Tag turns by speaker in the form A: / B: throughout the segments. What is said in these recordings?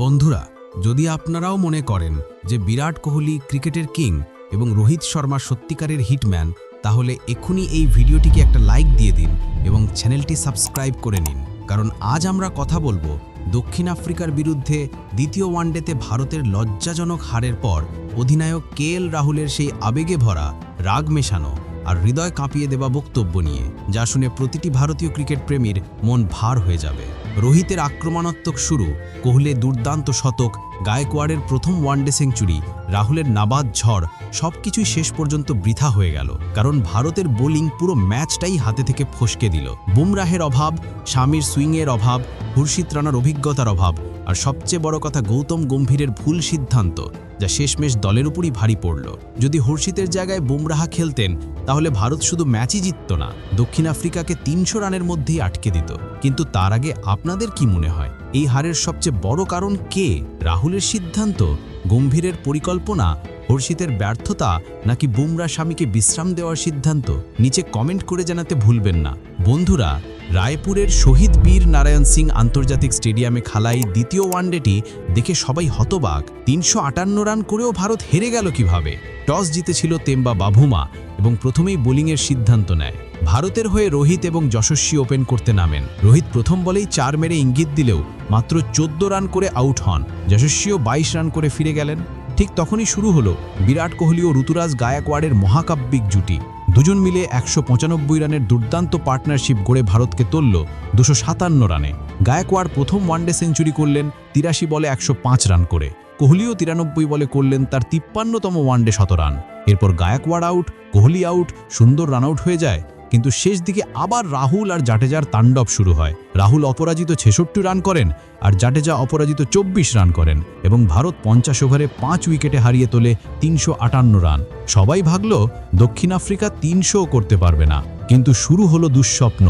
A: বন্ধুরা, যদি আপনারাও মনে করেন যে বিরাট কোহলি ক্রিকেটের কিং এবং রোহিত শর্মা সত্যিকারের হিটম্যান, তাহলে এক্ষুনি এই ভিডিওটিকে একটা লাইক দিয়ে দিন এবং চ্যানেলটি সাবস্ক্রাইব করে নিন। কারণ আজ আমরা কথা বলব দক্ষিণ আফ্রিকার বিরুদ্ধে দ্বিতীয় ওয়ানডেতে ভারতের লজ্জাজনক হারের পর অধিনায়ক কে রাহুলের সেই আবেগে ভরা রাগ মেশানো। আর হৃদয় কাঁপিয়ে দেওয়া বক্তব্য নিয়ে, যা শুনে প্রতিটি ভারতীয় ক্রিকেট প্রেমীর মন ভার হয়ে যাবে। রোহিতের আক্রমণাত্মক শুরু, কোহলির দুর্দান্ত শতক, গায়কোয়াড়ের প্রথম ওয়ানডে সেঞ্চুরি, রাহুলের নাবাদ ঝড়, সবকিছুই শেষ পর্যন্ত বৃথা হয়ে গেল। কারণ ভারতের বোলিং পুরো ম্যাচটাই হাতে থেকে ফসকে দিল। বুমরাহের অভাব স্বামীর সুইংয়ের অভাব হুরশিদ রানার অভিজ্ঞতার অভাব, আর সবচেয়ে বড় কথা গৌতম গম্ভীরের ভুল সিদ্ধান্ত। যা শেষমেশ দলের উপরই ভারী পড়ল। যদি হর্ষিতের জায়গায় বুমরাহা খেলতেন, তাহলে ভারত শুধু ম্যাচই জিতত না, দক্ষিণ আফ্রিকাকে তিনশো রানের মধ্যেই আটকে দিত। কিন্তু তার আগে আপনাদের কি মনে হয়? এই হারের সবচেয়ে বড় কারণ কে? রাহুলের সিদ্ধান্ত? গম্ভীরের পরিকল্পনা? হর্ষিতের ব্যর্থতা? নাকি বুমরা স্বামীকে বিশ্রাম দেওয়ার সিদ্ধান্ত? নিচে কমেন্ট করে জানাতে ভুলবেন না। বন্ধুরা রায়পুরের শহীদ বীর নারায়ণ সিং আন্তর্জাতিক স্টেডিয়ামে খেলাই দ্বিতীয় ওয়ানডেটি দেখে সবাই হতবাক। তিনশো আটান্ন রান করেও ভারত হেরে গেল কীভাবে? টস জিতেছিল তেম্বা বাভুমা এবং প্রথমেই বোলিংয়ের সিদ্ধান্ত নেয়। ভারতের হয়ে রোহিত এবং যশস্বী ওপেন করতে নামেন। রোহিত প্রথম বলেই চার মেরে ইঙ্গিত দিলেও মাত্র চোদ্দ রান করে আউট হন। যশস্বীও বাইশ রান করে ফিরে গেলেন। ঠিক তখনই শুরু হলো বিরাট কোহলি ও ঋতুরাজ গায়কওয়াড়ের মহাকাব্যিক জুটি। দুজন মিলে একশো পঁচানব্বই রানের দুর্দান্ত পার্টনারশিপ গড়ে ভারতকে তুলল দুশো সাতান্ন রানে। গায়কোয়াড় প্রথম ওয়ানডে সেঞ্চুরি করলেন তিরাশি বলে একশো পাঁচ রান করে। কোহলিও তিরানব্বই বলে করলেন তার তিপ্পান্নতম ওয়ানডে শতরান। এরপর Gaikwad out, Kohli out, Sundar run out হয়ে যায়। কিন্তু শেষ দিকে আবার রাহুল আর জাটেজার তাণ্ডব শুরু হয়। রাহুল অপরাজিত ছেষট্টি রান করেন আর জাটেজা অপরাজিত চব্বিশ রান করেন এবং ভারত পঞ্চাশ ওভারে পাঁচ উইকেটে হারিয়ে তোলে তিনশো আটান্ন রান। সবাই ভাগল দক্ষিণ আফ্রিকা তিনশোও করতে পারবে না। কিন্তু শুরু হলো দুঃস্বপ্ন।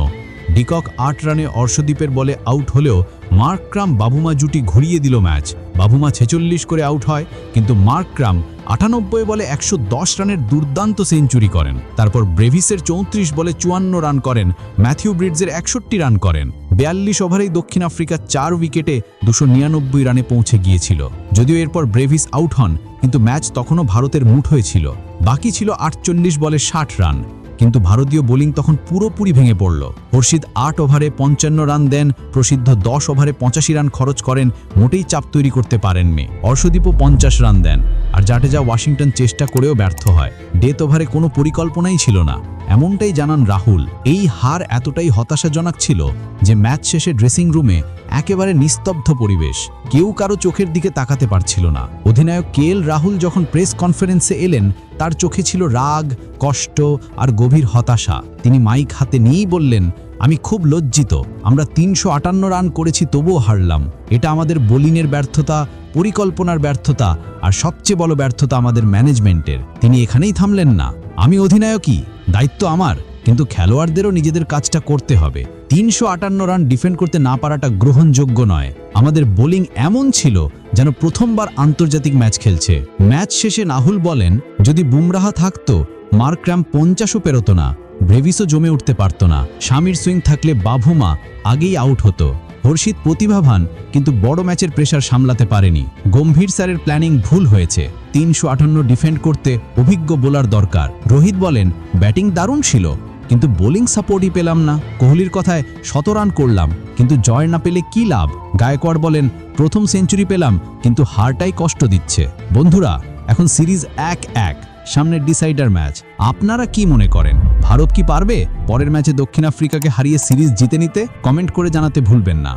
A: ডিকক আট রানে অর্শদ্বীপের বলে আউট হলেও মার্কক্রাম বাবুমা জুটি ঘুরিয়ে দিল ম্যাচ। বাবুমা ছেচল্লিশ করে আউট হয়, কিন্তু মার্কক্রাম আটানব্বই বলে একশো দশ রানের দুর্দান্ত সেঞ্চুরি করেন। তারপর ব্রেভিসের চৌত্রিশ বলে চুয়ান্ন রান করেন, ম্যাথিউ ব্রিডসের একষট্টি রান করেন। বিয়াল্লিশ ওভারেই দক্ষিণ আফ্রিকা চার উইকেটে দুশো নিরানব্বই রানে পৌঁছে গিয়েছিল। যদিও এরপর ব্রেভিস আউট হন, কিন্তু ম্যাচ তখনও ভারতের মুঠ হয়েছিল বাকি ছিল আটচল্লিশ বলে ষাট রান। কিন্তু ভারতীয় বোলিং তখন পুরোপুরি ভেঙে পড়ল। হর্ষিদ আট ওভারে পঞ্চান্ন রান দেন, প্রসিদ্ধ দশ ওভারে পঁচাশি রান খরচ করেন, মোটেই চাপ তৈরি করতে পারেননি। অর্শদীপও পঞ্চাশ রান দেন, আর জাডেজা ওয়াশিংটন চেষ্টা করেও ব্যর্থ হয়। ডেথ ওভারে কোনো পরিকল্পনাই ছিল না। এমনটাই জানান রাহুল। এই হার এতটাই হতাশাজনক ছিল যে ম্যাচ শেষে ড্রেসিং রুমে একেবারে নিস্তব্ধ পরিবেশ। কেউ কারও চোখের দিকে তাকাতে পারছিল না। অধিনায়ক কে রাহুল যখন প্রেস কনফারেন্সে এলেন তার চোখে ছিল রাগ, কষ্ট আর গভীর হতাশা। তিনি মাইক হাতে নিয়েই বললেন, আমি খুব লজ্জিত। আমরা তিনশো আটান্ন রান করেছি, তবুও হারলাম। এটা আমাদের বোলিংয়ের ব্যর্থতা, পরিকল্পনার ব্যর্থতা আর সবচেয়ে বড় ব্যর্থতা আমাদের ম্যানেজমেন্টের। তিনি এখানেই থামলেন না। আমি অধিনায়কই, দায়িত্ব আমার। কিন্তু খেলোয়াড়দেরও নিজেদের কাজটা করতে হবে। তিনশো আটান্ন রান ডিফেন্ড করতে না পারাটা গ্রহণযোগ্য নয়। আমাদের বোলিং এমন ছিল যেন প্রথমবার আন্তর্জাতিক ম্যাচ খেলছে। ম্যাচ শেষে নাহুল বলেন, যদি বুমরাহা থাকতো মার্ক্রাম পঞ্চাশও পেরোতো না। ব্রেভিসও জমে উঠতে পারত না। স্বামীর সুইং থাকলে বাভুমা আগেই আউট হতো। হর্ষিত প্রতিভাবান কিন্তু বড় ম্যাচের প্রেশার সামলাতে পারেনি। গম্ভীর স্যারের প্ল্যানিং ভুল হয়েছে। তিনশো আটান্ন ডিফেন্ড করতে অভিজ্ঞ বোলার দরকার। রোহিত বলেন, ব্যাটিং দারুণ ছিল। কিন্তু বোলিং সাপোর্টই পেলাম না। কোহলির কথায় শত রান করলাম, কিন্তু জয় না পেলে কি লাভ? গায়কোয়াড় বলেন, প্রথম সেঞ্চুরি পেলাম, কিন্তু হারটাই কষ্ট দিচ্ছে। বন্ধুরা, এখন সিরিজ এক এক, সামনের ডিসাইডার ম্যাচ। আপনারা কি মনে করেন? ভারত কি পারবে? পরের ম্যাচে দক্ষিণ আফ্রিকাকে হারিয়ে সিরিজ জিতে নিতে? কমেন্ট করে জানাতে ভুলবেন না।